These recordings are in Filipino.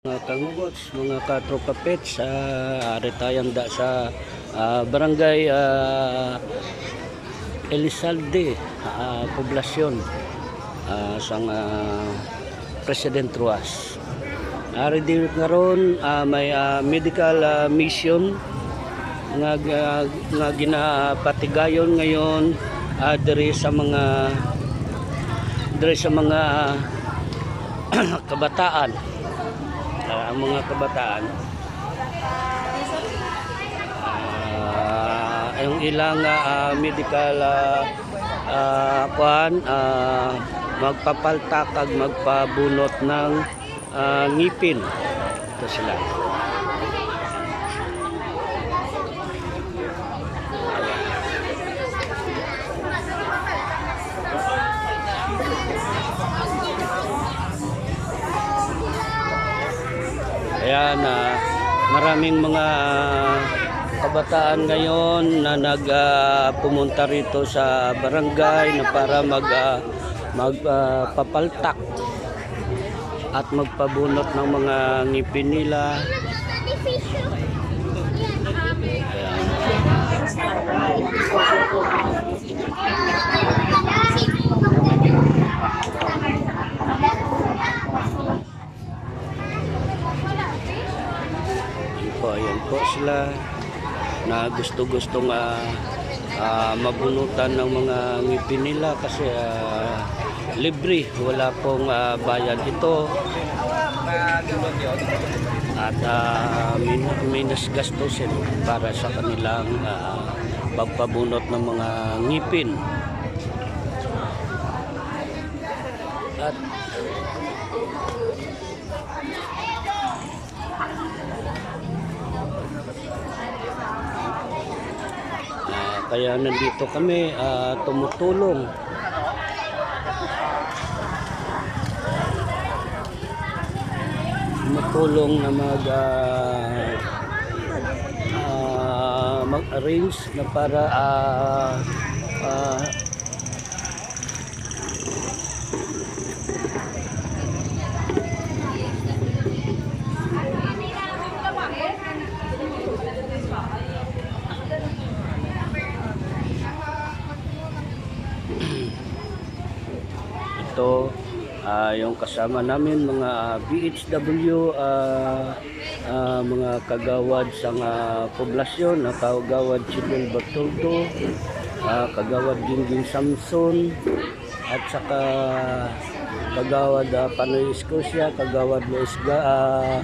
Mga kangugots, mga katropa pets, uh, ari tayong da sa ah, barangay ah, Elizalde, ah, poblasyon uh, sa President Ruas. Ari din karon ah, may ah, medical ah, mission nga nga, ginapatigayon ngayon ah, diri sa mga diri sa mga kabataan ang mga kabataan. Ah, yung ilang ah, medical ah, ah, kuan ah, magpapaltakag magpabunot ng ah, ngipin. Ito sila Ah, maraming mga kabataan ngayon na nag ah, pumunta rito sa barangay na para mag ah, magpapaltak at magpabunot ng mga ngipin nila. Ayan. Ayan po, ayan po sila na gusto-gustong ah, ah, mabunutan ng mga ngipin nila kasi ah, libre, wala pong ah, bayad ito. At uh, minus gastusin para sa kanilang ah, pagpabunot ng mga ngipin. At kaya nandito kami ah, tumutulong. Tumutulong na mag ah, ah, mag-arrange na para ah, ah, ito ah, yung kasama namin mga BHW ah, ah, mga kagawad sa nga poblasyon na kagawad Chibel Bartoldo ah, kagawad Gingging Samson at saka kagawad uh, Panoy Scotia kagawad Luis Ga, ah,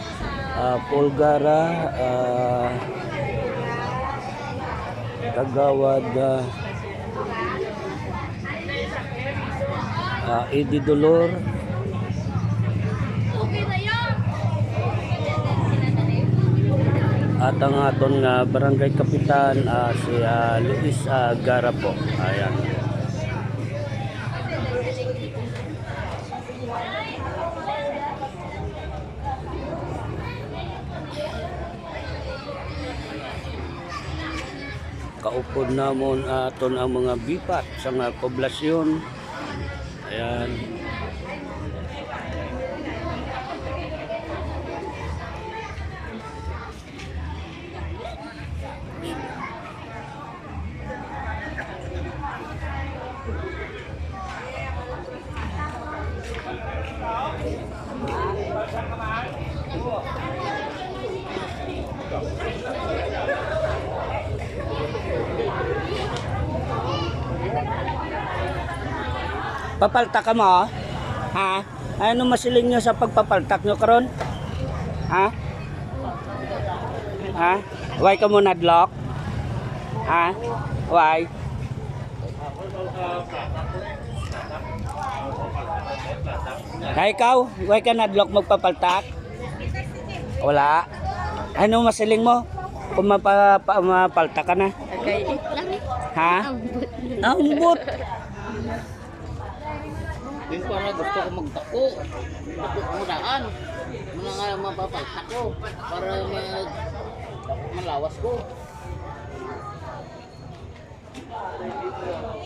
ah, Paul ah, kagawad ah, ah, Eddie Dolor at ang aton nga barangay kapitan ah, si ah, Luis ah, Gara ayan. Kaupod namon aton ang mga bipat sa nga poblasyon. Ayan Papaltak ka mo? Ha? Ano masiling nyo sa pagpapaltak nyo karon? Ha? Ha? Why ka mo nadlock? Ha? Why? Ha ikaw? Why ka nadlock magpapaltak? Wala. Ano masiling mo? Kung mapa, pa, mapaltak ka na? Lang. Ha? Ambot. Ambot. Yung para gusto ko magtako. Mudaan. Muna nga mapapaltak ko. Para mag malawas ko. Ay, pasyak.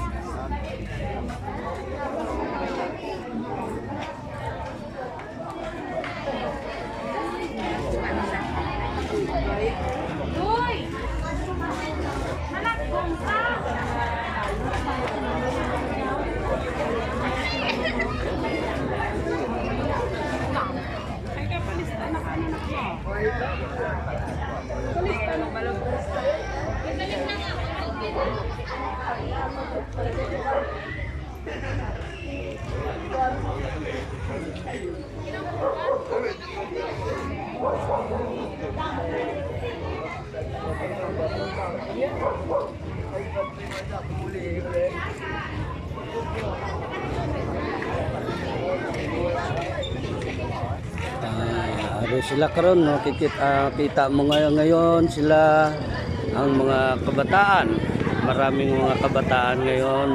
Ah, ari sila karon no kikit ah, kita mo ngayon ngayon sila ang mga kabataan. Maraming mga kabataan ngayon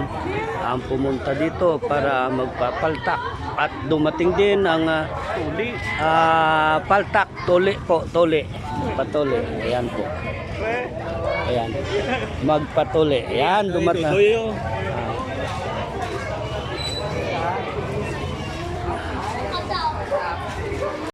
ang pumunta dito para magpapaltak at dumating din ang ah, tuli ah, paltak tuli po tuli. Patuli ayan po. Ayan. Magpatuli. Ayan dumating